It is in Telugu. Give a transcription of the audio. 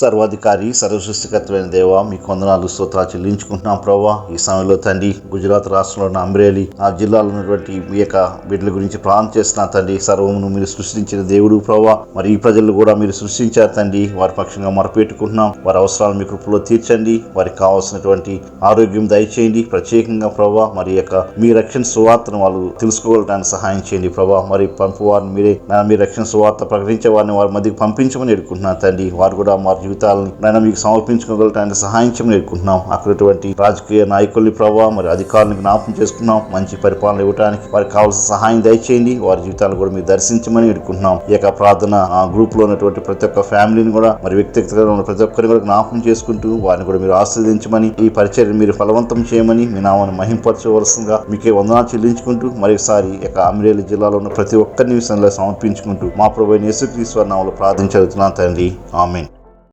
సర్వాధికారి సర్వసృష్టికర్తమైన దేవ మీ కొందనాలు స్తోత్రాలు చెల్లించుకుంటున్నాం ప్రభా ఈ సమయంలో తండ్రి గుజరాత్ రాష్ట్రంలో ఉన్న అమ్రేలి ఆ జిల్లాలో ఉన్నటువంటి మీ యొక్క బిడ్డల గురించి ప్రాణం చేసిన తండ్రి. సర్వమును మీరు సృష్టించిన దేవుడు ప్రభా మరి ఈ ప్రజలు కూడా మీరు సృష్టించారు తండ్రి. వారి పక్షంగా మొరపెట్టుకుంటున్నాం. వారి అవసరాలు మీ కృపలో తీర్చండి. వారికి కావాల్సినటువంటి ఆరోగ్యం దయచేయండి. ప్రత్యేకంగా ప్రభా మరి యొక్క మీ రక్షణ సువార్తను వాళ్ళు తెలుసుకోవడానికి సహాయం చేయండి ప్రభావ మరి పంపు వారిని మీరే మీ రక్షణ సువార్త ప్రకటించే వారిని వారి మధ్యకి పంపించమని ఎడుకుంటున్నాను తండ్రి. వారు కూడా మరి జీవితాలను నేను మీకు సమర్పించుకోగలటానికి సహాయం చేయమని అక్కడటువంటి రాజకీయ నాయకుల్ని ప్రభావ మరి అధికారులను జ్ఞాపం చేసుకున్నాం మంచి పరిపాలన ఇవ్వడానికి వారికి కావాల్సిన సహాయం దయచేయండి. వారి జీవితాలు కూడా మీరు దర్శించమని వేడుకుంటున్నాం. ఈ యొక్క ప్రార్థన ఆ గ్రూప్లో ఉన్నటువంటి ప్రతి ఒక్క ఫ్యామిలీని కూడా మరి వ్యక్తిగతంగా ఉన్న ప్రతి ఒక్కరిని కూడా జ్ఞాపం చేసుకుంటూ వారిని కూడా మీరు ఆస్వాదించమని ఈ పరిచయం మీరు ఫలవంతం చేయమని మీ నామాన్ని మహింపరచవలసిందిగా మీకే వందనా చెల్లించుకుంటూ మరొకసారి యొక్క అమిరేలి జిల్లాలో ఉన్న ప్రతి ఒక్కరిని విషయంలో సమర్పించుకుంటూ మా ప్రభు యేసుక్రీశ్వర నామలో ప్రార్థించగలుగుతున్నాను తండ్రి. ఆమెన్.